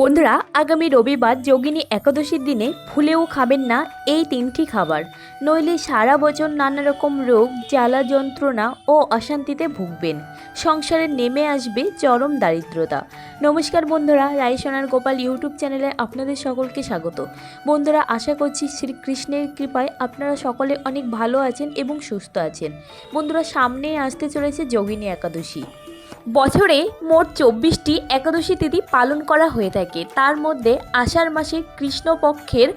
বন্ধুরা, আগামী রবিবার যোগিনী একাদশীর দিনে ভুলেও খাবেন না এই তিনটি খাবার। নইলে সারা বছর নানা রকম রোগ, জ্বালা যন্ত্রণা ও অশান্তিতে ভুগবেন। সংসারে নেমে আসবে চরম দারিদ্রতা। নমস্কার বন্ধুরা, রায়সোনার গোপাল ইউটিউব চ্যানেলে আপনাদের সকলকে স্বাগত। বন্ধুরা, আশা করছি শ্রীকৃষ্ণের কৃপায় আপনারা সকলে অনেক ভালো আছেন এবং সুস্থ আছেন। বন্ধুরা সামনে আসতে চলেছে যোগিনী একাদশী। বছরে মোট চব্বিশটি একাদশী তিথি পালন করা হয়ে থাকে। তার মধ্যে আষাঢ় মাসে কৃষ্ণপক্ষের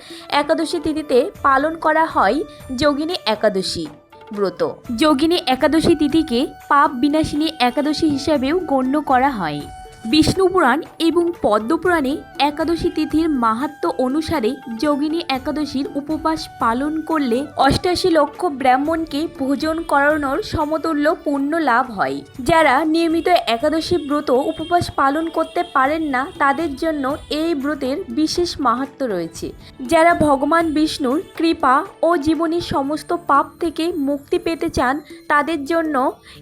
একাদশী তিথিতে পালন করা হয় যোগিনী একাদশী ব্রত। যোগিনী একাদশী তিথিকে পাপ বিনাশিনী একাদশী হিসাবেও গণ্য করা হয়। বিষ্ণু পুরাণ এবং পদ্মপুরাণে একাদশী তিথির মাহাত্ম্য অনুসারে যোগিনী একাদশীর উপবাস পালন করলে অষ্টাশি লক্ষ ব্রাহ্মণকে ভোজন করানোর সমতুল্য পুণ্য লাভ হয়। যারা নিয়মিত একাদশী ব্রত উপবাস পালন করতে পারেন না, তাদের জন্য এই ব্রতের বিশেষ মাহাত্ম্য রয়েছে। যারা ভগবান বিষ্ণুর কৃপা ও জীবনের সমস্ত পাপ থেকে মুক্তি পেতে চান, তাদের জন্য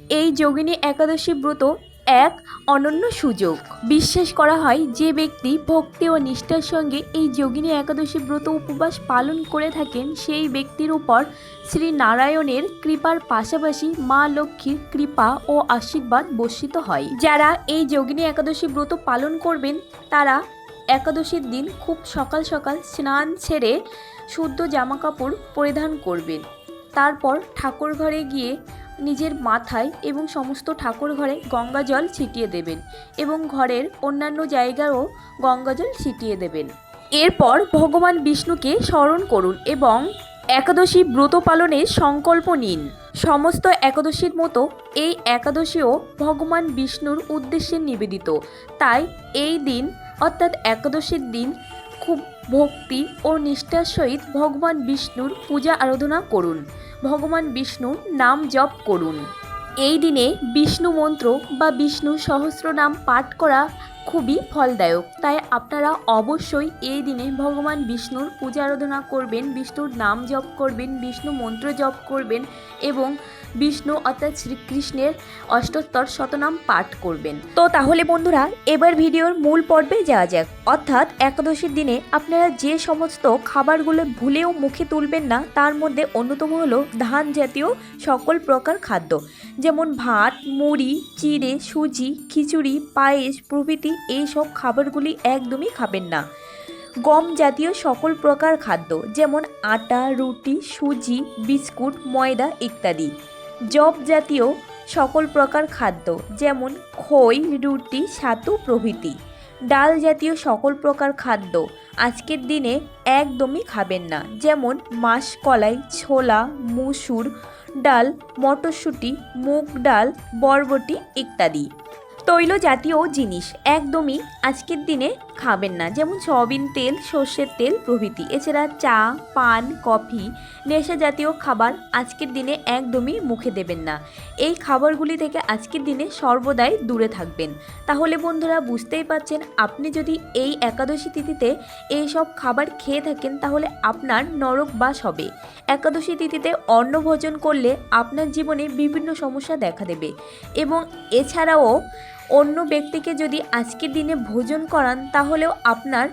এই যোগিনী একাদশী ব্রত এক অনন্য সুযোগ। বিশ্বাস করা হয় যে ব্যক্তি ভক্তি ও নিষ্ঠার সঙ্গে এই যোগিনী একাদশী ব্রত উপবাস পালন করে থাকেন, সেই ব্যক্তির উপর শ্রী নারায়ণের কৃপার পাশাপাশি মা লক্ষ্মীর কৃপা ও আশীর্বাদ বর্ষিত হয়। যারা এই যোগিনী একাদশী ব্রত পালন করবেন, তারা একাদশীর দিন খুব সকাল সকাল স্নান ছেড়ে শুদ্ধ জামাকাপড় পরিধান করবেন। তারপর ঠাকুর ঘরে গিয়ে নিজের মাথায় এবং সমস্ত ঠাকুর ঘরে গঙ্গা জল ছিটিয়ে দেবেন এবং ঘরের অন্যান্য জায়গায়ও গঙ্গা জল ছিটিয়ে দেবেন। এরপর ভগবান বিষ্ণুকে স্মরণ করুন এবং একাদশী ব্রত পালনের সংকল্প নিন। সমস্ত একাদশীর মতো এই একাদশীও ভগবান বিষ্ণুর উদ্দেশ্যে নিবেদিত। তাই এই দিন, অর্থাৎ একাদশীর দিন ভক্তি ও নিষ্ঠার সহিত ভগবান বিষ্ণুর পূজা আরাধনা করুন। ভগবান বিষ্ণুর নাম জপ করুন। এই দিনে বিষ্ণু মন্ত্র বা বিষ্ণু সহস্রনাম পাঠ করা খুবই ফলদায়ক। তাই আপনারা অবশ্যই এই দিনে ভগবান বিষ্ণুর পূজা আরাধনা করবেন, বিষ্ণুর নাম জপ করবেন, বিষ্ণু মন্ত্র জপ করবেন এবং বিষ্ণু অর্থাৎ শ্রীকৃষ্ণের অষ্টোত্তর শতনাম পাঠ করবেন। তো তাহলে বন্ধুরা, এবার ভিডিওর মূল পর্বে যাওয়া যাক। অর্থাৎ একাদশীর দিনে আপনারা যে সমস্ত খাবারগুলো ভুলেও মুখে তুলবেন না, তার মধ্যে অন্যতম হলো ধান জাতীয় সকল প্রকার খাদ্য। যেমন ভাত, মুড়ি, চিড়ে, সুজি, খিচুড়ি, পায়েস প্রভৃতি এই সব খাবারগুলি একদমই খাবেন না। গম জাতীয় সকল প্রকার খাদ্য, যেমন আটা, রুটি, সুজি, বিস্কুট, ময়দা ইত্যাদি। জব জাতীয় সকল প্রকার খাদ্য, যেমন খই, রুটি ছাতু প্রভৃতি। ডাল জাতীয় সকল প্রকার খাদ্য আজকের দিনে একদমই খাবেন না, যেমন মাসকলাই ছোলা, মুসুর ডাল, মটরশুঁটি, মুগ ডাল, বরবটি ইত্যাদি। তৈল জাতীয় জিনিস একদমই আজকের দিনে খাবেন না। যেমন সয়াবিন তেল, সর্ষের তেল প্রভৃতি। এছাড়া চা, পান, কফি, নেশা জাতীয় খাবার আজকের দিনে একদমই মুখে দেবেন না। এই খাবারগুলি থেকে আজকের দিনে সর্বদাই দূরে থাকবেন। তাহলে বন্ধুরা, বুঝতেই পারছেন, আপনি যদি এই একাদশী তিথিতে এই সব খাবার খেয়ে থাকেন, তাহলে আপনার নরক বাস হবে। একাদশী তিথিতে অন্ন ভোজন করলে আপনার জীবনে বিভিন্ন সমস্যা দেখা দেবে। এবং এছাড়াও অন্য ব্যক্তিকে যদি আজকের দিনে ভোজন করান, তাহলেও আপনার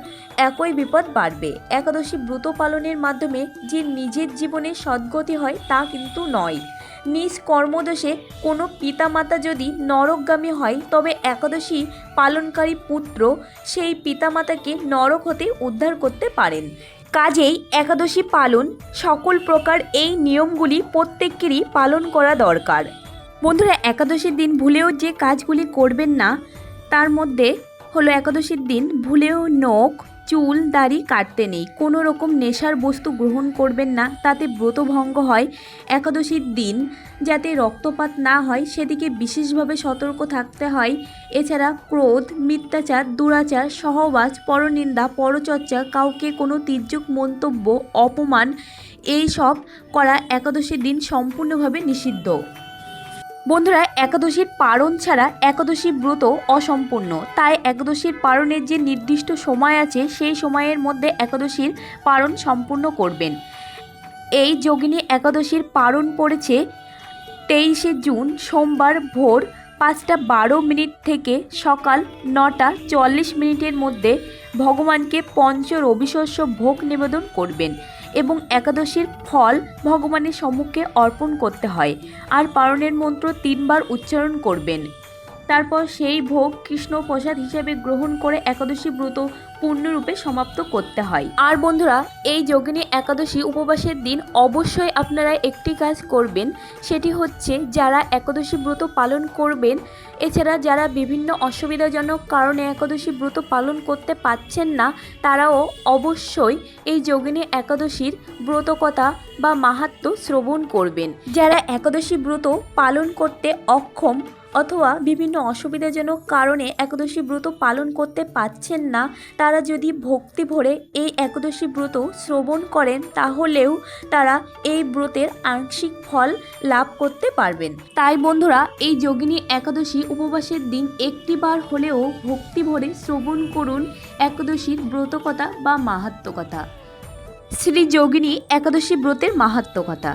একই বিপদ বাড়বে। একাদশী ব্রত পালনের মাধ্যমে যে নিজের জীবনে সদ্গতি হয়, তা কিন্তু নয়। নিজ কর্মদোষে কোনো পিতামাতা যদি নরকগামী হয়, তবে একাদশী পালনকারী পুত্র সেই পিতামাতাকে নরক হতে উদ্ধার করতে পারেন। কাজেই একাদশী পালন সকল প্রকার এই নিয়মগুলি প্রত্যেকেরই পালন করা দরকার। বন্ধুরা, একাদশীর দিন ভুলেও যে কাজগুলি করবেন না, তার মধ্যে হলো একাদশীর দিন ভুলেও নখ, চুল, দাড়ি কাটতে নেই। কোনো রকম নেশার বস্তু গ্রহণ করবেন না, তাতে ব্রতভঙ্গ হয়। একাদশীর দিন যাতে রক্তপাত না হয়, সেদিকে বিশেষভাবে সতর্ক থাকতে হয়। এছাড়া ক্রোধ, মিথ্যাচার, দুরাচার, সহবাস, পরনিন্দা, পরচর্চা, কাউকে কোনো তির্যক মন্তব্য, অপমান এই সব করা একাদশীর দিন সম্পূর্ণভাবে নিষিদ্ধ। বন্ধুরা, একাদশীর পারণ ছাড়া একাদশী ব্রত অসম্পূর্ণ। তাই একাদশীর পারণের যে নির্দিষ্ট সময় আছে, সেই সময়ের মধ্যে একাদশীর পারণ সম্পূর্ণ করবেন। এই যোগিনী একাদশীর পারণ পড়েছে তেইশে জুন, সোমবার ভোর পাঁচটা বারো মিনিট থেকে সকাল নটা চল্লিশ মিনিটের মধ্যে ভগবানকে পঞ্চ রবিশস্য ভোগ নিবেদন করবেন। এবং একাদশীর ফল ভগবানের সম্মুখে অর্পণ করতে হয়। আর পারণের মন্ত্র তিনবার উচ্চারণ করবেন। তারপর সেই ভোগ কৃষ্ণ প্রসাদ হিসেবে গ্রহণ করে একাদশী ব্রত পূর্ণরূপে সমাপ্ত করতে হয়। আর বন্ধুরা, এই যোগিনী একাদশী উপবাসের দিন অবশ্যই আপনারা একটি কাজ করবেন, সেটি হচ্ছে যারা একাদশী ব্রত পালন করবেন, এছাড়া যারা বিভিন্ন অসুবিধাজনক কারণে একাদশী ব্রত পালন করতে পারছেন না, তারাও অবশ্যই এই যোগিনী একাদশীর ব্রতকথা বা মাহাত্ম শ্রবণ করবেন। যারা একাদশী ব্রত পালন করতে অক্ষম অথবা বিভিন্ন অসুবিধাজনক কারণে একাদশী ব্রত পালন করতে পারছেন না, তারা যদি ভক্তি ভরে এই একাদশী ব্রত শ্রবণ করেন, তাহলেও তারা এই ব্রতের আংশিক ফল লাভ করতে পারবেন। তাই বন্ধুরা, এই যোগিনী একাদশী উপবাসের দিন একটিবার হলেও ভক্তি ভরে শ্রবণ করুন একাদশীর ব্রতকথা বা মাহাত্ম কথা শ্রী যোগিনী একাদশী ব্রতের মাহাত্ম কথা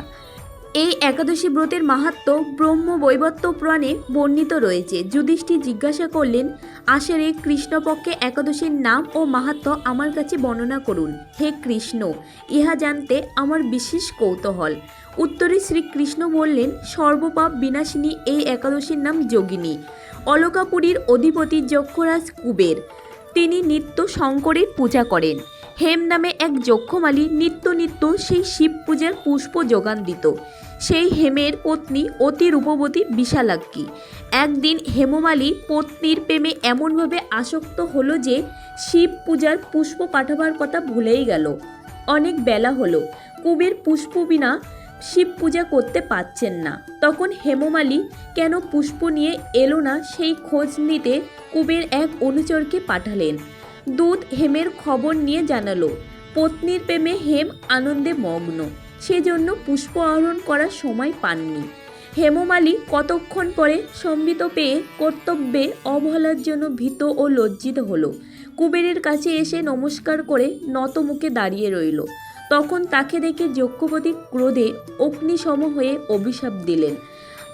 এই একাদশী ব্রতের মাহাত্ম ব্রহ্ম বৈবত্য পুরাণে বর্ণিত রয়েছে। যুধিষ্ঠির জিজ্ঞাসা করলেন আষাঢ়ে কৃষ্ণপক্ষে একাদশীর নাম ও মাহাত্ম আমার কাছে বর্ণনা করুন। হে কৃষ্ণ, ইহা জানতে আমার বিশেষ কৌতূহল। উত্তরে শ্রীকৃষ্ণ বললেন, সর্বপাপ বিনাশিনী এই একাদশীর নাম যোগিনী। অলকাপুরীর অধিপতি যক্ষরাজ কুবের। তিনি নিত্য শঙ্করের পূজা করেন। হেম নামে এক যক্ষমালী নিত্য নিত্য সেই শিব পূজার পুষ্প যোগান দিত। সেই হেমের পত্নী অতি রূপবতী বিশালাক্ষী একদিন হেমমালী পত্নীর প্রেমে এমনভাবে আসক্ত হলো যে শিব পূজার পুষ্প পাঠাবার কথা ভুলেই গেল। অনেক বেলা হলো। কুবের পুষ্প বিনা শিব পূজা করতে পারছেন না। তখন হেমমালী কেন পুষ্প নিয়ে এলো না সেই খোঁজ নিতে কুবের এক অনুচরকে পাঠালেন। দূত হেমের খবর নিয়ে জানালো। পত্নীর প্রেমে হেম আনন্দে মগ্ন। সেজন্য পুষ্প আহরণ করার সময় পাননি। হেমমালী কতক্ষণ পরে সম্বিত পেয়ে কর্তব্যে অবহেলার জন্য ভীত ও লজ্জিত হলো। কুবেরের কাছে এসে নমস্কার করে নত মুখে দাঁড়িয়ে রইল। তখন তাকে দেখে যজ্ঞপতি ক্রোধে অগ্নিসম হয়ে অভিশাপ দিলেন।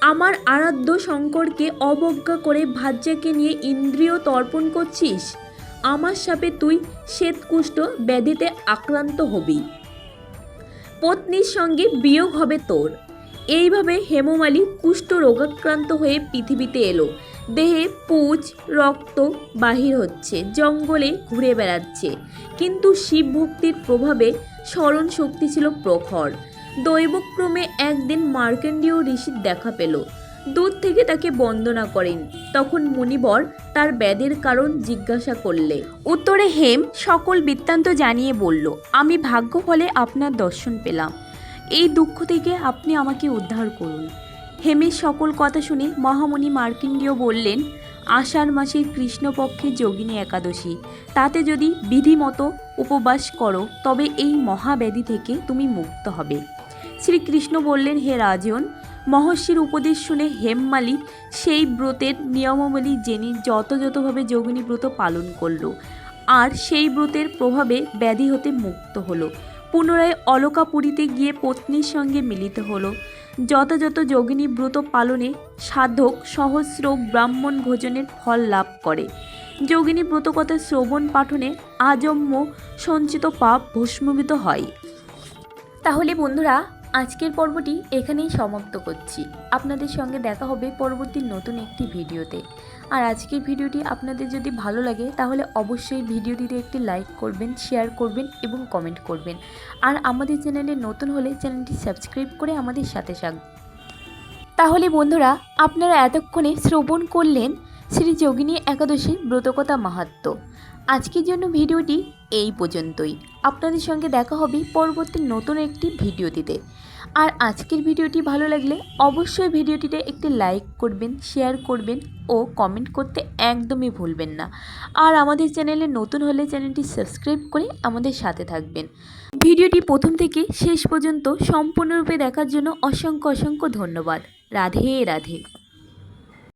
আমার আরাধ্য শঙ্করকে অবজ্ঞা করে ভাজ্যাকে নিয়ে ইন্দ্রিয় তর্পণ করছিস? আমার সাপে তুই শ্বেতকুষ্ঠ ব্যাধিতে আক্রান্ত হবি। পত্নীর সঙ্গে বিয়োগ হবে তোর। এইভাবে হেমমালী কুষ্ঠ রোগাক্রান্ত হয়ে পৃথিবীতে এলো। দেহে পুজ, রক্ত বাহির হচ্ছে, জঙ্গলে ঘুরে বেড়াচ্ছে। কিন্তু শিব ভক্তির প্রভাবে স্মরণ শক্তি ছিল প্রখর। দৈবক্রমে একদিন মার্কেন্ডীয় ঋষির দেখা পেল। দূর থেকে তাকে বন্দনা করেন। তখন মুনিবর তার ব্যাধের কারণ জিজ্ঞাসা করলে। উত্তরে হেম সকল বৃত্তান্ত জানিয়ে বলল, আমি ভাগ্য ফলে আপনার দর্শন পেলাম। এই দুঃখ থেকে আপনি আমাকে উদ্ধার করুন। হেমের সকল কথা শুনে মহামণি মার্কিন্ডীয় বললেন, আষাঢ় মাসের কৃষ্ণপক্ষে যোগিনী একাদশী। তাতে যদি বিধিমতো উপবাস করো, তবে এই মহাব্যাধি থেকে তুমি মুক্ত হবে। শ্রীকৃষ্ণ বললেন, হে রাজন মহর্ষির উপদেশ শুনে হেমমালি সেই ব্রতের নিয়মাবলী জেনে যথাযথভাবে যোগিনী ব্রত পালন করল। আর সেই ব্রতের প্রভাবে ব্যাধি হতে মুক্ত হলো। পুনরায় অলকাপুরীতে গিয়ে পত্নীর সঙ্গে মিলিত হলো। যথাযথ যোগিনী ব্রত পালনে সাধক সহস্র ব্রাহ্মণ ভোজনের ফল লাভ করে। যোগিনী ব্রতকথা শ্রবণ পাঠনে আজম্য সঞ্চিত পাপ ভস্মীভূত হয়। তাহলে বন্ধুরা আজকের পর্বটি এখানেই সমাপ্ত করছি। আপনাদের সঙ্গে দেখা হবে পরবর্তী নতুন একটি ভিডিওতে। আর আজকের ভিডিওটি আপনাদের যদি ভালো লাগে, তাহলে অবশ্যই ভিডিওটিতে একটি লাইক করবেন, শেয়ার করবেন এবং কমেন্ট করবেন। আর আমাদের চ্যানেলে নতুন হলে চ্যানেলটি সাবস্ক্রাইব করে আমাদের সাথে থাকবেন তাহলে বন্ধুরা, আপনারা এতক্ষণে শ্রবণ করলেন শ্রী যোগিনী একাদশী ব্রতকথা মাহাত্ম আজকের জন্য ভিডিওটি এই পর্যন্তই। আপনাদের সঙ্গে দেখা হবে পরবর্তী নতুন একটি ভিডিওটিতে। আর আজকের ভিডিওটি ভালো লাগলে অবশ্যই ভিডিওটিতে একটি লাইক করবেন শেয়ার করবেন ও কমেন্ট করতে একদমই ভুলবেন না। আর আমাদের চ্যানেলে নতুন হলে চ্যানেলটি সাবস্ক্রাইব করে আমাদের সাথে থাকবেন। ভিডিওটি প্রথম থেকে শেষ পর্যন্ত সম্পূর্ণরূপে দেখার জন্য অসংখ্য অসংখ্য ধন্যবাদ। রাধে রাধে।